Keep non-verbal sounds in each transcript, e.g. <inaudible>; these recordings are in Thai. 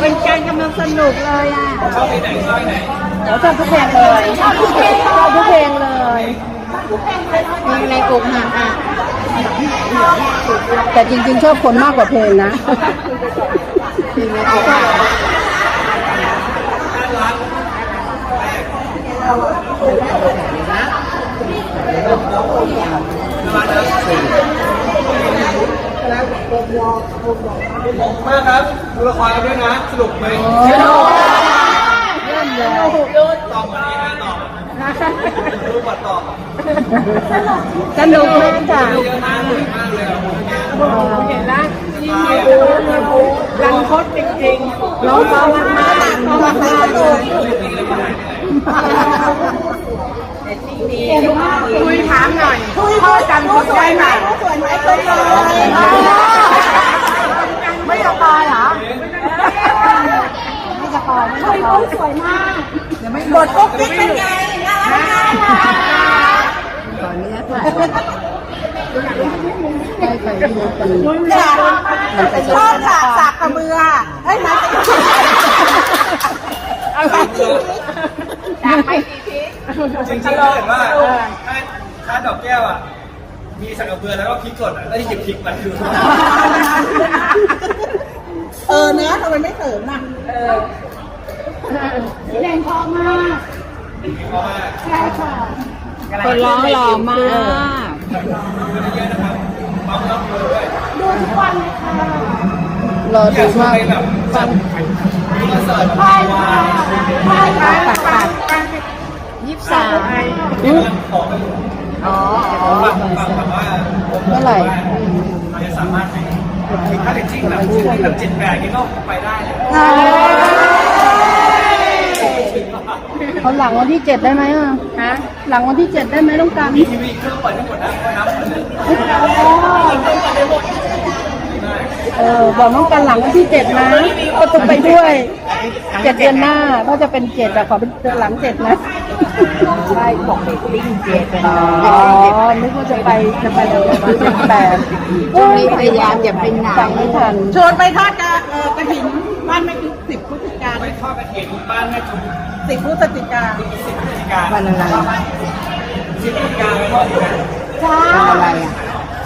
เป็นการกำลังสนุกเลยอะชอบเพลงไหนชอบเพลงไหนเดี๋ยวชอบทุกเพลงเลยชอบทุกเพลงชอบทุกเพลงเลยเพลงในอกหักอะแต่จริงๆชอบคนมากกว่าเพลงนะเพลงในอกหักมากครับดูละครกันด้วยนะสนุกไหมเยี่ยมเลยตอบมาดีนะตอบดูบทตอบสนุกมากจ้ะเยอะมากเลยมากเลยอะเห็นแล้วมีบูมีบูรันทดจริงๆร้องเพราะมากมากมากมากเลย คุยถามหน่อยพ่อจำคนได้ไหมสวยไหมคนเลยไม่จะปอยเหรอไม่จะปอยไม่จะปอยสวยมากบทปุ๊กปิ๊กเป็นไงน่ารักขอเนื้ค่ะได้เคยที่รู้กันมันชอบสากสากกระเบือเอ้ยมา จริงๆถ้าเห็นว่าถ้าถ้าดอกแก้วอะ มีสักกระเบือแล้วก็พริกสดอะแล้วหยิบพริกมาดูเออเนื้อทำไมไม่เสริมอะแรงพอมากเพราะว่าใช่ค่ะคนร้องหล่อมากปั๊มรับมือด้วยรออดูยากชวนมากไปแบบจัดคอนเสิร์ตแบบวายปัดปัดยี่ สิบสามของกันอยู่อ๋อฟังฟังแบบว่าเมื่อไหร่เราจะสามารถไปถ้าจริงๆแบบจริงๆแบบเจ็ดแปดนี่ก็ไปได้เลยเขาหลังวันที่เจ็ดได้ไหมอะฮะหลังวันที่เจ็ดได้ไหมต้องการมีทีวีเครื่องเปิดทั้งหมดนะก็นับหมดเลยเออบอกน้องกันหลังวันที่เจ็ดนะก็ต้องไปด้วยเจ็ดเดือนหน้าถ้าจะเป็นเจ็ดอะขอเป็นหลังเจ็ดนะ ใช่บอกเด็กดิ้งเจ็ดอ๋อนึกว่าจะไปจะไปวันที่เจ็ดแปดพยายามอย่าเป็นหนังไม่ทันชวนไปทอดกระเอ่อกระถิ่นบ้านแม่ทุกสิบพฤศจิกาไปทอดกระถิ่นบ้านแม่ทุนสิบพฤศจิกาสิบพฤศจิกาวันอะไรสิบพฤศจิกาไปทอดอยู่นะวันอะไรอะ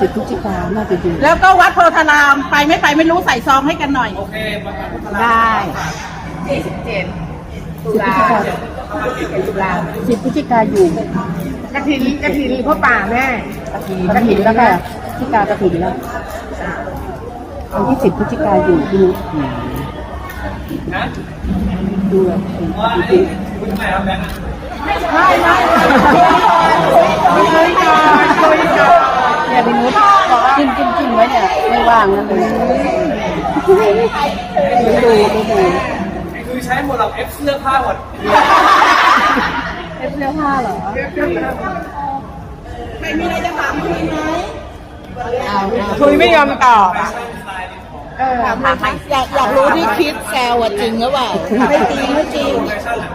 สิบพฤศจิกาน่าจะดีแล้วก็วัดโพธารามไปไม่ไปไม่รู้ใส่ซองให้กันหน่อยโอเคมาพัฒนาได้สิบพฤศจิกา สิบพฤศจิกาอยู่กระถินกระถินพ่อป่าแม่กระถินแล้วค่ะพฤศจิกากระถินแล้ววันที่สิบพฤศจิกาอยู่พี่นุชนะดูเลยว่าไอ้คุณทำไมครับแบงค์เนี่ยพี่นุชจิ้มจิ้มจิ้มไว้เนี่ยไม่ว่างนั่นเลยดูดูดูดูคือใช้หมดเราเอฟเสื้อผ้าหมดเอฟเสื้อผ้าเหรอไม่มีอะไรจะถามคุยไหมเอาเอาคุยไม่ยอมตอบแฟชั่นสไตล์เออถามอยากอยากรู้ที่คิดแซวอะจริงหรือเปล่าไม่จริงไม่จริงแฟชั่นแหละ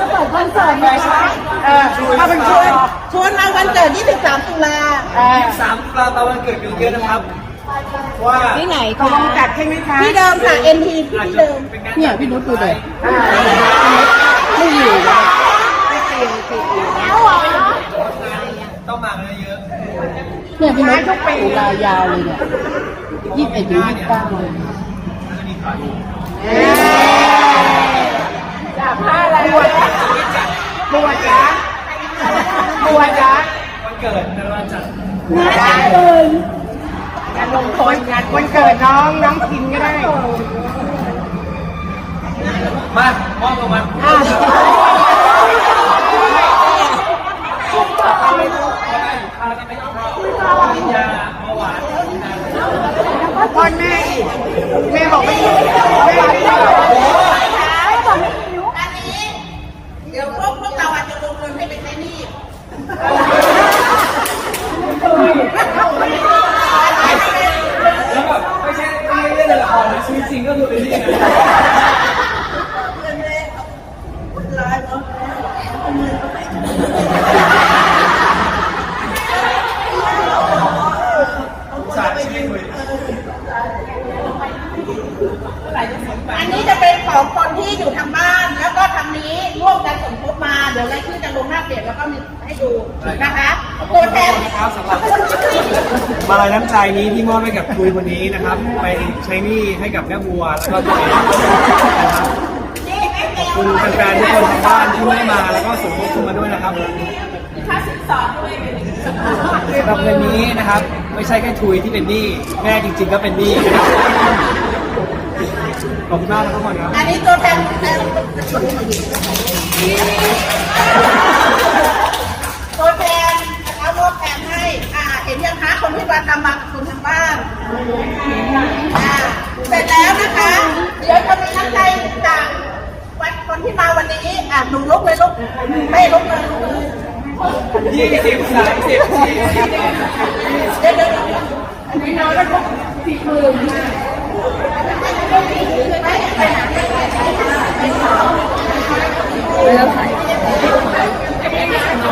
จะเปิดคอนเสิร์ตไหมคะเออถ้าเป็นชวนชวนมาวันเกิด 23 ตุลาสามตุลาตอนวันเกิดกันเยอะนะครับ ว่าที่ไหนตกคะลงจัดใช่ไหมคะที่เดิมค่ะ NT ที่อาจจะเดิมเป็นงานเนี่ยพี่นุชดูเลยไม่อยู่เลยต้องมากันเยอะเนี่ยพี่นุชตุลายาวเลยเนี่ยยี่สิบเอ็ดถึงยี่สิบเก้าเลยบวชบวชจ้ะบวชจ้ะวันเกิดในวันจัดงานอื่น งานลงคนงานวันเกิดน้องน้องกินก็ได้ มามอบรางวัลยาเบาหวานพ่อแม่อีกแม่บอกไม่หิวแม่ อันงตัวเอจะเป็นของคนที่อยู่ทางบ้าน แล้วก็ทางนี้ร่วมกันสมทบมา เดี๋ยวรายชื่อจะลงหน้าเปียกแล้วก็มีให้ดูนะคะตัวแทนครับสำหรับ มาลายน้ำใจนี้ที่มอบให้กับคุยคนนี้นะครับ ไปใช้หนี้ให้กับแม่บัวแล้วก็ตัวเองนะครับขอบคุณแฟนๆทุกคนทางบ้านที่ไม่ได้มาแล้วก็สมทบทุนมาด้วยนะครับสำหรับเงินนี้นะครับ ไม่ใช่แค่ทุยที่เป็นหนี้แม่จริง ๆ ก็เป็นหนี้ขอบคุณมากครับทุกคนครับอันนี้ตัวแทนตัวแทนเอารวบแทนให้ อ่า เห็ นยังคะคนที่มาทำมากับคุณทางบ้านอ่าเสร็จแล้วนะคะ เดี๋ยวจะมีน้ำใจจากวันคนที่มาวันนี้อ่าหนูลุกเลยลุกไม่ลุกเลยลุกเลยยี่สิบสามสิบสี่สิบเดี๋ยวเดี๋ยวอันนี้น้อยแล้วลุกสี่หมื่นไม่ไป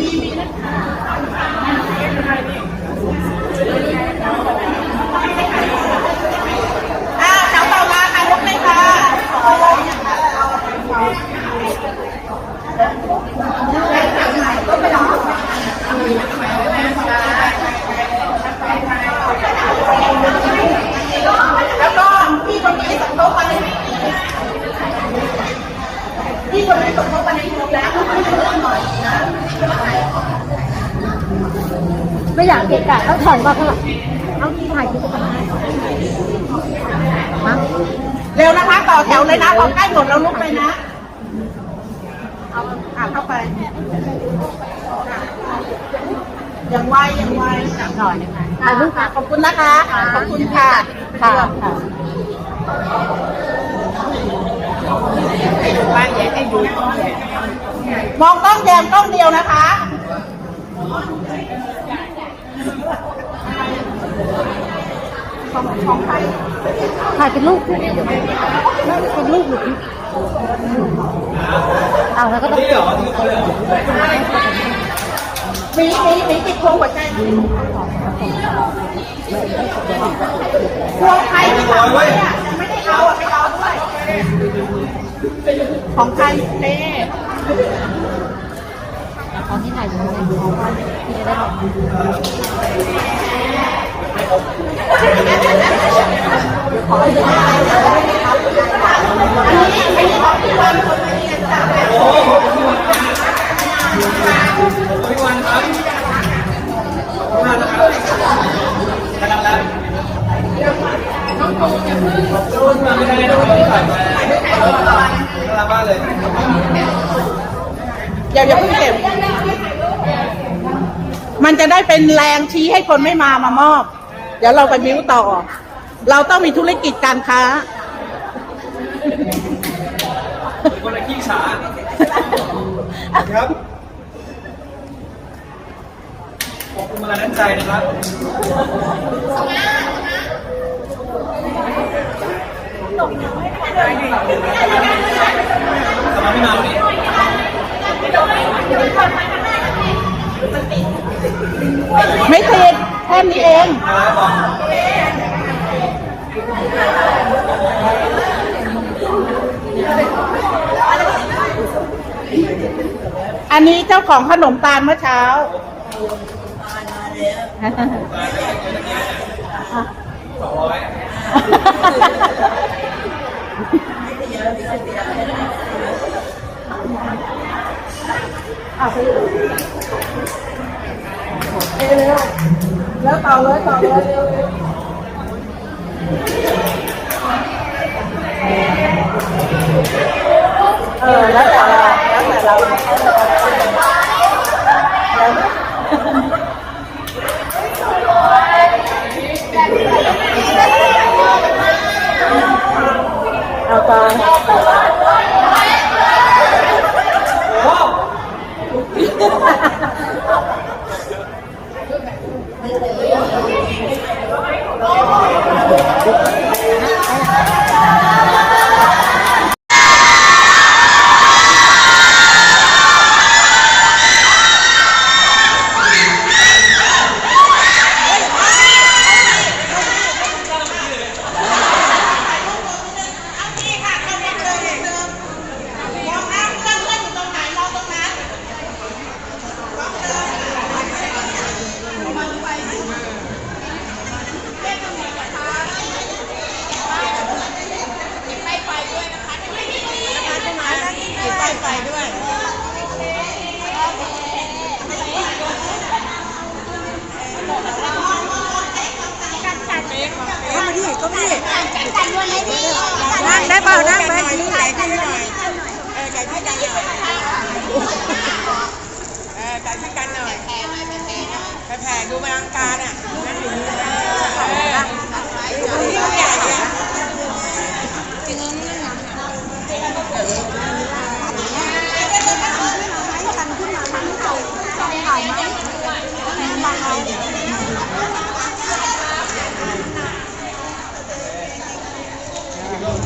มีมีนะคะแถวต่อมาค่ะลุกเลยค่ะแล้วก็พี่คนนี้สมทบมาในพี่คนนี้สมทบมาในกลุ่มแล้วมาเรื่องหน่อยนะ ไม่อยากเกะกะแล้วถอยมาข้างหลังเอาที่ถ่ายคลิปกันเร็วนะคะ ต่อแถวเลยนะพอใกล้หมดเราลุกเลยนะเอาอะเข้าไปอย่างไวอย่างไวหน่อยนะคะถ่ายรูปค่ะขอบคุณนะคะ ขอบคุณค่ะค่ะค่ะมองกล้องแดงกล้องเดียวนะคะ ถ่ายเป็นรูปเป็นรูปหรือเอาแล้วก็ต้องมีมีมีติดพวงหัวใจพวงใครที่ทำไว้อะไม่ได้เอาอะไม่เอาด้วย ของใครเน่เอาที่ถ่ายรูปที่จะได้บอกอันนี้องพี่จะได้บถ่ายมาน่ารัก อย่าอย่าเพิ่งเก็บ มันจะได้เป็นแรงชี้ให้คนไม่มามามอบ เดี๋ยวเราไปบิ้วต่อ เราต้องมีธุรกิจการค้าเป็นคนละขี้ฉาครับขอบคุณมาลัยน้ำใจนะครับสำหรับพี่มาวันนี้ไม่ติด แค่นี้เองอันนี้เจ้าของขนมตาลเมื่อเช้าสองร้อยแล้วต่อเลย lấy con lấy con lấy ờ rất là lâu rất là lâu Đâu con. Wow <laughs> Oh, my God. นั่งได้เปล่านั่งไปถ่ายให้หน่อยเออไก่ที่กันหน่อยเออไก่ที่กันหน่อยแผ่หน่อยแผ่หน่อยแผดูมาลังการอะนั่นอยู่นี่นะ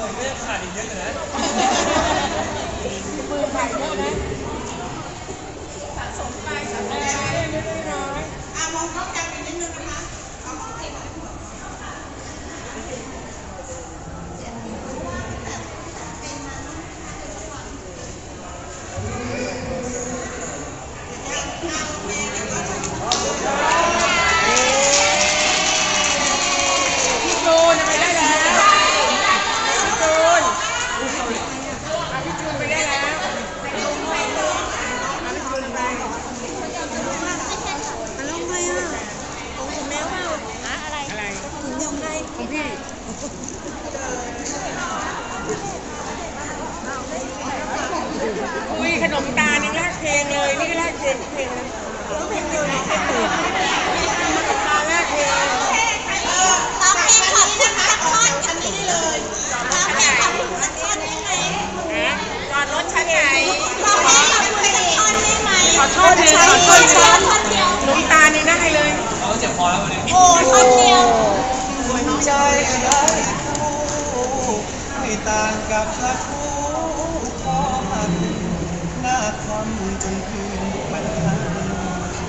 สอดเลยนะมือใหม่เยอะนะสะสมไปสะสมไปเล็กๆน้อยๆอะมองเข้ากันอีกนิดนึงนะคะเอามองเห็น พี่จูนไปได้แล้วพี่จูนอะพี่จูนไปได้แล้วอะพี่จูนไปอะไรของพี่คุยขนมตาลยังแลกเพลงเลย นี่ก็แลกเพลงเพลงเลยเพลงเดียวนี่เพลงอื่นขนมตาลแลกเพลง ร้องเพลงขอบคุณสักท่อนอันนี้ได้เลยร้องเพลงขอบคุณสักท่อนได้ไหม นะจอดรถชั้นไหน ร้องเพลงขอบคุณสักท่อนได้ไหม ขอโทษทีขอโทษที ท่อนเดียว น้ำตาลนี่ได้เลย โอ้ท่อนเดียว ใจรักไม่ต่างกับพระทูทอมันหน้าคำจนคืนบรรทัน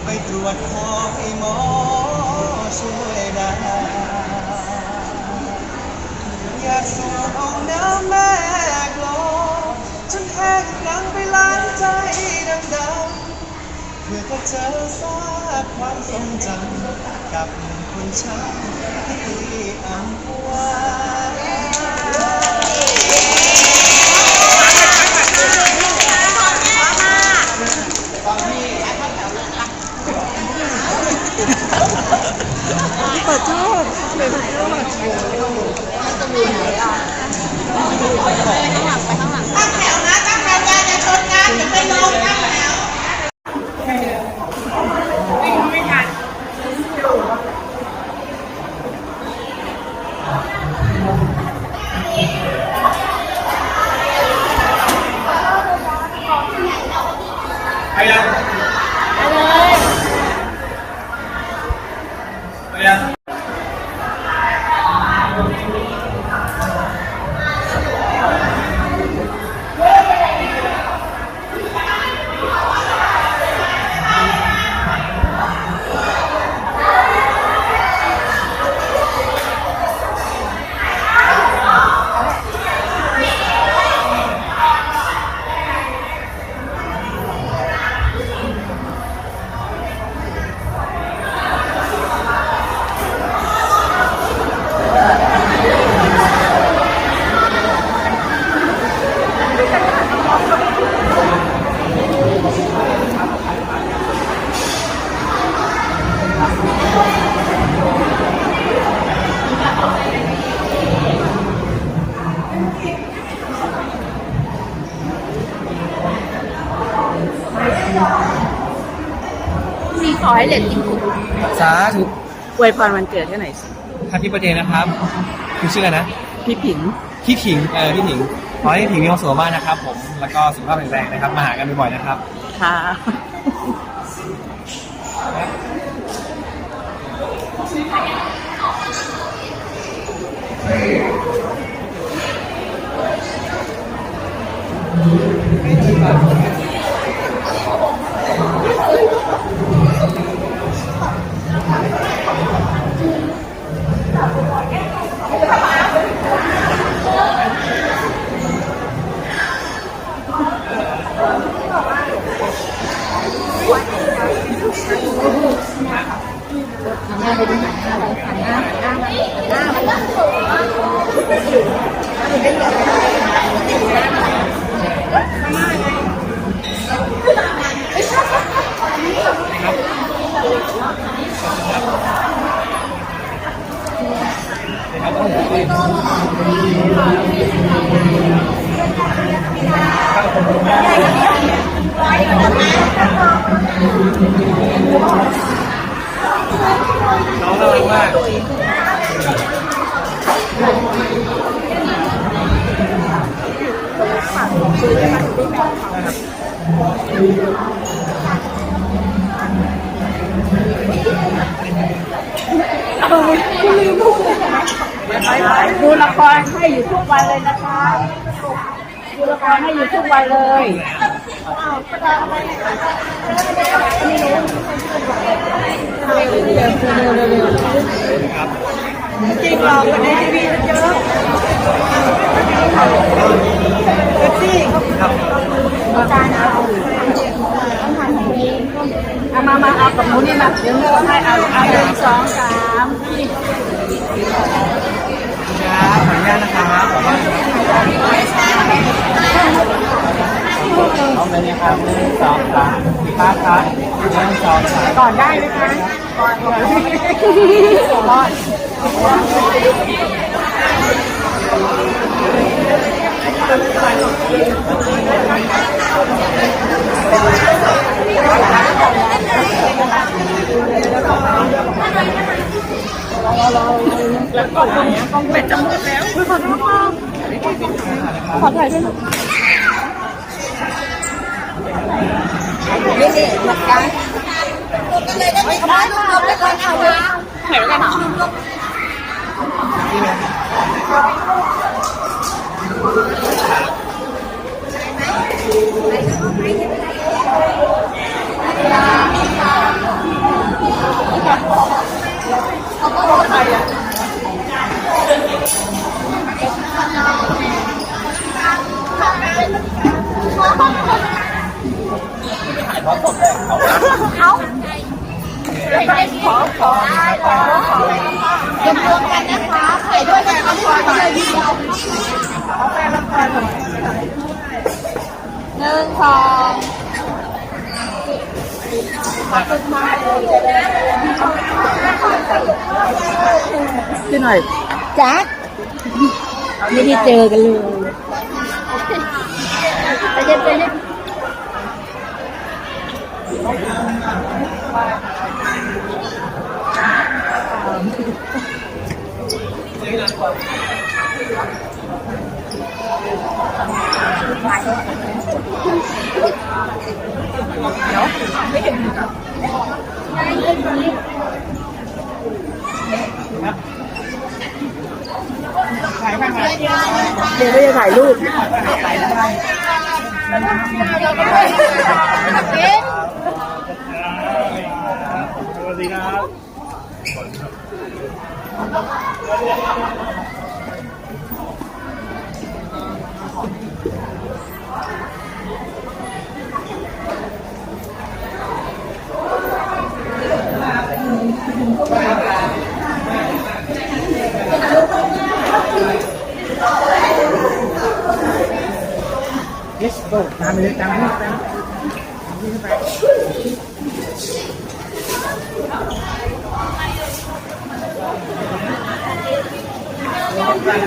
ไปตรวจคอให้หมอช่วยได้ อยากสูบเอาน้ำแม่กลองจนแห้งกลังไปล้างใจดำๆเพื่อถ้าเจอซากความทรงจำ กับคนช้ำที่อัมพวาตั้งแถวนะตั้งแถวยาจะชนกันอย่าไปลงตั้งแถว อวยพรวันเกิดให้หน่อยสิแฮปปี้เบอร์เดย์นะครับคุณชื่ออะไรนะพี่ผิงพี่ผิงเออพี่ผิงขอให้พี่ผิงมีความสุขมากนะครับ ผมแล้วก็สุขภาพแข็งแรงนะครับมาหากันบ่อยๆนะครับค่ะน้ องน่ารักมากดูละครให้อยู่ทุกวันเลยนะคะ ดูละครให้อยู่ทุกวันเลยจริงหรอกวันทีวีเยอะเซ็กซี่อาจารย์เอามามาเอากับหนูนี่มาเดี๋ยวหนูให้เอาเอาหนึ่งสองสามครับขออนุญาตนะครับ เอาเลยนะครับหนึ่งสองสามครับครับหนึ่งสองสามก่อนได้ไหมคะก่อนก่อนแล้วกดตรงนี้กล้องเป็ดจะหมดแล้วขอโทษค่ะขอถ่ายด้วยนะ นี่นี่หลักการก็เลยได้ไปถ่ายรูปแล้วก็เอามาถ่ายด้วยกันเหรอร วมรวมกันนะคะถ่ายด้วยกันละครเลยเดียวหนึ่งสองขึ้นหน่อยจ๊ะไม่ได้เจอกันเลยไปเย็นไปเย็น เดี๋ยวเราจะถ่ายรูปสวัส ดีครับนี่นะบ๊ายบายแล้วอยู่บ๊า ยบายอ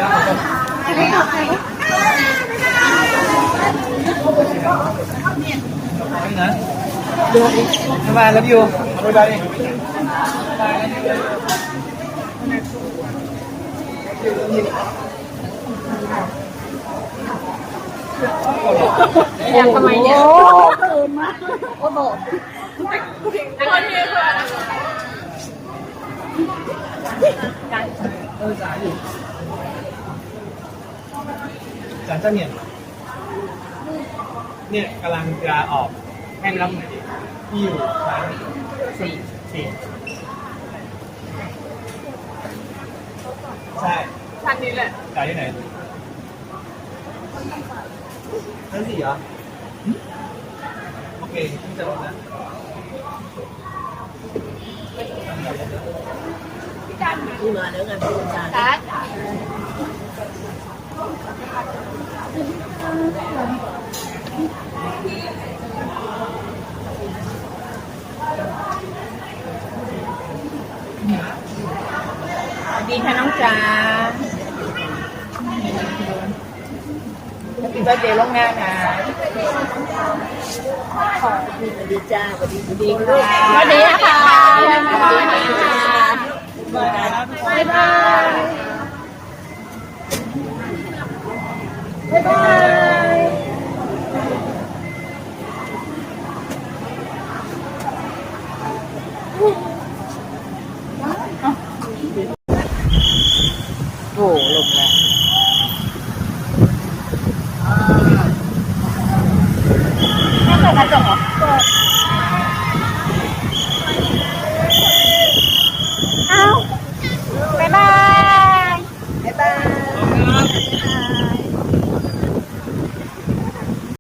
ยากทำ ไมเนี่ยจานเจ้าเนี่ยเนี่ยกำลังจะออกให้รับไหนที่อยู่ชั้นสี่สี่ใช่ชั้นนี้แหละจ่ายที่ไหนชั้นสี่เหรอโอเคที่จะลง นะดีค่ะน้องจ๋าปีเบอร์เดย์ล่วงหน้านะสวัสดีจ้าสวัสดีสวัสดีค่ะสวัสดีค่ะ บายบายบายบาย